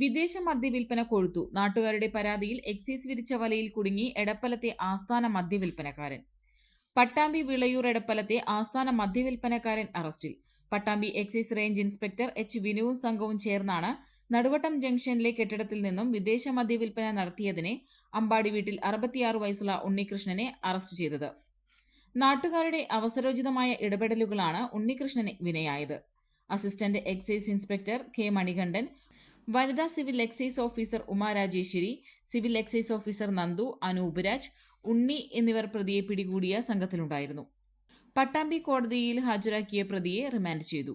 വിദേശ മദ്യവിൽപ്പന കൊഴുത്തു. നാട്ടുകാരുടെ പരാതിയിൽ എക്സൈസ് വിരിച്ച വലയിൽ കുടുങ്ങി എടപ്പലത്തെ ആസ്ഥാന മദ്യവിൽപ്പനക്കാരൻ. പട്ടാമ്പി വിളയൂർ എടപ്പലത്തെ ആസ്ഥാന മദ്യവിൽപ്പനക്കാരൻ അറസ്റ്റിൽ. Pattambi excise range inspector H വിനുവും സംഘവും ചേർന്നാണ് നടുവട്ടം ജംഗ്ഷനിലെ കെട്ടിടത്തിൽ നിന്നും വിദേശ മദ്യവിൽപ്പന നടത്തിയതിനെ അമ്പാടി വീട്ടിൽ അറുപത്തിയാറ് വയസ്സുള്ള ഉണ്ണികൃഷ്ണനെ അറസ്റ്റ് ചെയ്തത്. നാട്ടുകാരുടെ അവസരോചിതമായ ഇടപെടലുകളാണ് ഉണ്ണികൃഷ്ണന് വിനയായത്. Assistant excise inspector K Manikandan വനിതാ civil excise officer Uma Rajeswari civil excise officer Nandu Anoop Raj Unni എന്നിവർ പ്രതിയെ പിടികൂടിയ സംഘത്തിലുണ്ടായിരുന്നു. പട്ടാമ്പി കോടതിയിൽ ഹാജരാക്കിയ പ്രതിയെ റിമാൻഡ് ചെയ്തു.